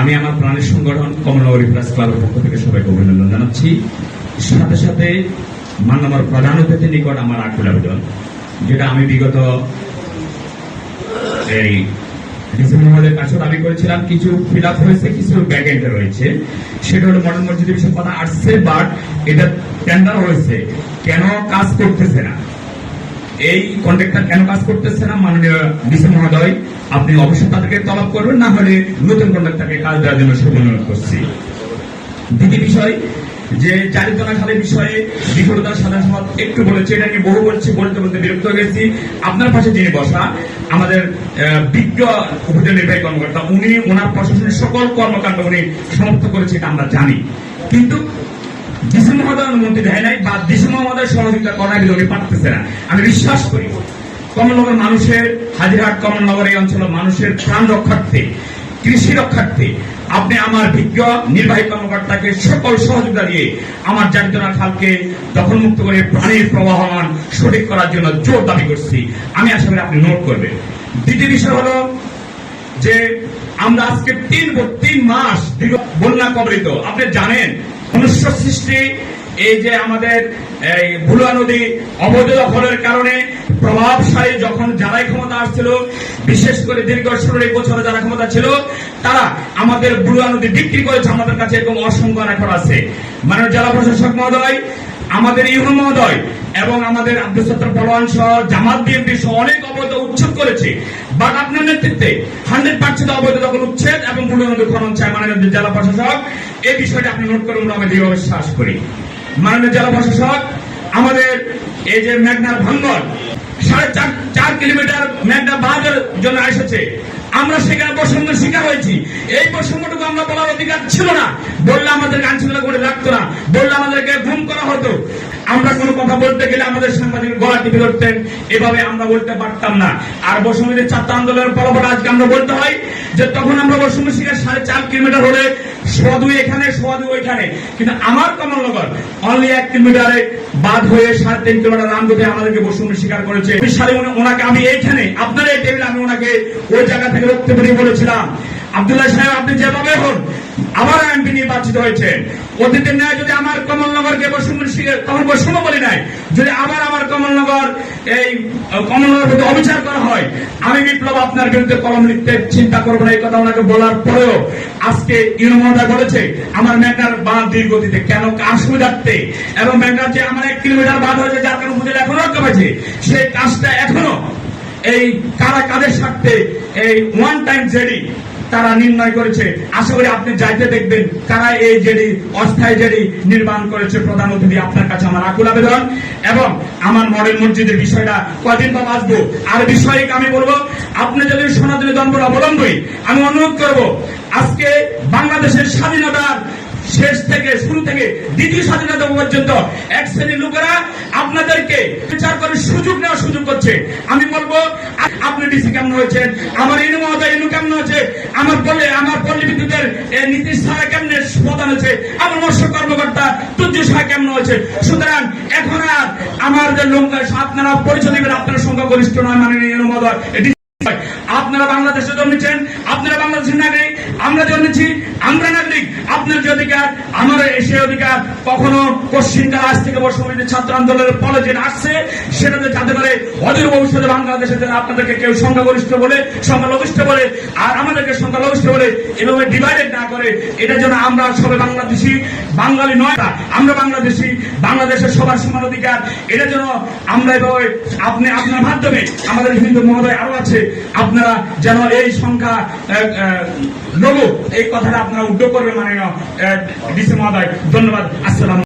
আমি আমার প্রাণের সংগঠন কমলনগরী প্রেস ক্লাবের পক্ষ থেকে সবাইকে অভিনন্দন জানাচ্ছি। সাথে সাথে মান্যবর প্রধান অতিথির নিকট আমার আকুল আবেদন, যেটা আমি বিগত এই ডিসেম্বর কাছে দাবি করেছিলাম, কিছু ফিল আপ হয়েছে, কিছু রয়েছে। সেটা হলো মডার্ন মসজিদের বিষয়ে কথা আসছে বাট এটা টেন্ডার কেন কাজ করতেছে না? এই কন্ট্রাক্টর কেন কাজ করতেছে না? মাননীয় ডিসি মহোদয়, আপনি অবশ্যই তাদেরকে তলব করবেন, না হলে নতুন কন্ট্রাক্টরকে কাজ দেওয়ার জন্য অনুরোধ করছি। দ্বিতীয় বিষয়, যে চারিতলা খালের বিষয়ে বিফলতার সাধারণ সমাজ একটু বলেছে, এটা নিয়ে বহু বলছি, বলতে বলতে বিরক্ত হয়ে গেছি। আপনার পাশে যিনি বসা, আমাদের বিজ্ঞ উপজেলা নির্বাহী কর্মকর্তা, উনি, ওনার প্রশাসনের সকল কর্মকাণ্ড উনি সমাপ্ত করেছে, এটা আমরা জানি। কিন্তু ডিসি মহোদয় অনুমতি দেয় নাই, বা সহযোগিতা উনি না। আমি বিশ্বাস করি কমলনগর মানুষের, হাজিরহাট কমলনগর এই মানুষের প্রাণ রক্ষার্থে, কৃষি রক্ষার্থে, আপনি আমার বিজ্ঞ নির্বাহী কর্মকর্তাকে সকল সহযোগিতা দিয়ে আমার খালকে করে পানির প্রবাহমান সঠিক করার জন্য জোর দাবি করছি। আমি আশা করি আপনি নোট করবেন। দ্বিতীয় বিষয় হলো যে আমরা আজকে তিন তিন মাস বন্যা কবলিত। আপনি জানেন মনুষ্য সৃষ্টি, এই যে আমাদের, এই ভুলুয়া নদী অবৈধ দখলের কারণে প্রভাবশালী যখন যারাই ক্ষমতা আসছিল, বিশেষ করে দীর্ঘ ষোলো বছরে যারা ক্ষমতা ছিল, তারা আমাদের বুলুয়া নদী বিক্রি করেছে আমাদের কাছে এরকম অসংখ্য রেকর্ড আছে। মাননীয় জেলা প্রশাসক মহোদয়, আমাদের ইউনো মহোদয় এবং আমাদের আব্দুল সত্তর পলোয়ান সহ জামাত বিএনপি সহ অনেক অবৈধ উচ্ছেদ করেছে। বাট আপনার নেতৃত্বে হান্ড্রেড পার্সেন্ট অবৈধ দখল উচ্ছেদ এবং বুলুয়া খনন চায় মাননীয় জেলা প্রশাসক, এই বিষয়টা আপনি নোট করুন আমি দৃঢ় বিশ্বাস করি। মাননীয় জেলা প্রশাসক, আমাদের এই যে মেঘনার ভাঙ্গন, সাড়ে চার চার কিলোমিটার মেঘনা বাঁধের জন্য এসেছে। আমরা সেখানে বৈষম্যের শিকার হয়েছি। এই বৈষম্যটুকু আমরা বলার অধিকার ছিল না। বললে আমাদেরকে আইনশৃঙ্খলা করে রাখতো না। বললে আমাদেরকে ঘুম করা হতো। আমরা কোনো কথা বলতে গেলে আমাদের সাংবাদিক গলা টিপে ধরতেন। এভাবে আমরা বলতে পারতাম না। আর বৈষম্যের ছাত্র আন্দোলনের ফলাফল আজকে আমরা বলতে হয় যে তখন আমরা বৈষম্য শিকার সাড়ে চার কিলোমিটার হলে সোয়া দুই এখানে সোয়া দুই ওইখানে। কিন্তু আমার কমলনগর অনলি এক কিলোমিটারে বাদ হয়ে সাড়ে তিন কিলোমিটার রামগতে আমাদেরকে বৈষম্য স্বীকার করেছে। সাড়ে ওনাকে আমি এইখানে আপনার ওনাকে ওই জায়গা থেকে বক্তব্য দিয়ে বলেছিলাম আব্দুল্লাহ সাহেব, আপনি যেভাবে হন আবার এমপি নির্বাচিত হয়েছেন অতীতের ন্যায় যদি আমার কমলনগরকে তখন বৈষম্য বলি নাই, যদি আবার আমার কমলনগর এই কমলনগর প্রতি অবিচার করা হয়, আমি বিপ্লব আপনার বিরুদ্ধে কলম লিখতে চিন্তা করব না, এই কথা ওনাকে বলার পরেও আজকে ইউনিমহোদা বলেছে, আমার মেঘনার বাঁধ দীর্ঘতিতে কেন সুবিধার্থে এবং মেঘনার যে আমার এক কিলোমিটার বাঁধ হয়েছে, যার কারণে এখনও রক্ষা পাইছে সেই কাজটা এখনও এই কারা কাদের স্বার্থে এই ওয়ান টাইম জেডি তারা নির্ণয় করেছে। আশা করি আপনি যাইতে দেখবেন কারা এই জেডি, অস্থায়ী জেডি নির্মাণ করেছে প্রধান অতিথি আপনার কাছে আমার আকুল আবেদন। এবং আমার মডেল মসজিদের বিষয়টা কদিন বা বাঁচবো আর বিষয়ে আমি বলব, আপনি যদি সনাতনী দম্পর অবলম্বী, আমি অনুরোধ করব, আজকে বাংলাদেশের স্বাধীনতার শেষ থেকে শুরু থেকে দ্বিতীয় স্বাধীনতা পর্যন্ত এক শ্রেণির লোকেরা আপনাদেরকে বিচার করে সুযোগ নেওয়ার সুযোগ করছে। আমি আপনি ডিসি কেমন হয়েছেন? আমার ইনু মহোদয়, ইনু কেমন আমার বলে, আমার পল্লী বিদ্যুতের নীতিশ কেমন প্রধান হয়েছে? আমার মৎস্য কর্মকর্তা সাহা কেমন হয়েছে? সুতরাং এখন আর আমার যে লোক আপনারা পরিচয় দেবেন, আপনার সংখ্যাগরিষ্ঠ নয় মানে ইনু মহোদয়। আপনারা বাংলাদেশে জন্মেছেন, আপনারা বাংলাদেশের নাগরিক, আমরা জন্মেছি, আমরা নাগরিক, আপনার যে অধিকার আমার সে অধিকার। কখনো পশ্চিমকাল আজ থেকে বর্ষমিতে ছাত্র আন্দোলনের ফলে যেটা আসছে সেটাতে যাতে পারে অদূর ভবিষ্যতে বাংলাদেশে যেন আপনাদেরকে কেউ সংখ্যাগরিষ্ঠ বলে, সংখ্যালঘিষ্ঠ বলে, আর আমাদেরকে সংখ্যালঘিষ্ঠ বলে, এভাবে ডিভাইডেড না করে, এটা যেন আমরা সবাই বাংলাদেশি, বাঙালি নয়, আমরা বাংলাদেশি, বাংলাদেশের সবার সমান অধিকার, এটা যেন আমরা এভাবে, আপনি, আপনার মাধ্যমে আমাদের হিন্দু মহোদয় আরও আছে, আপনারা যেন এই সংখ্যা লঘু এই কথাটা আপনারা উদ্যোগ করবেন মানে ডিসি মহোদয়। ধন্যবাদ। আসসালাম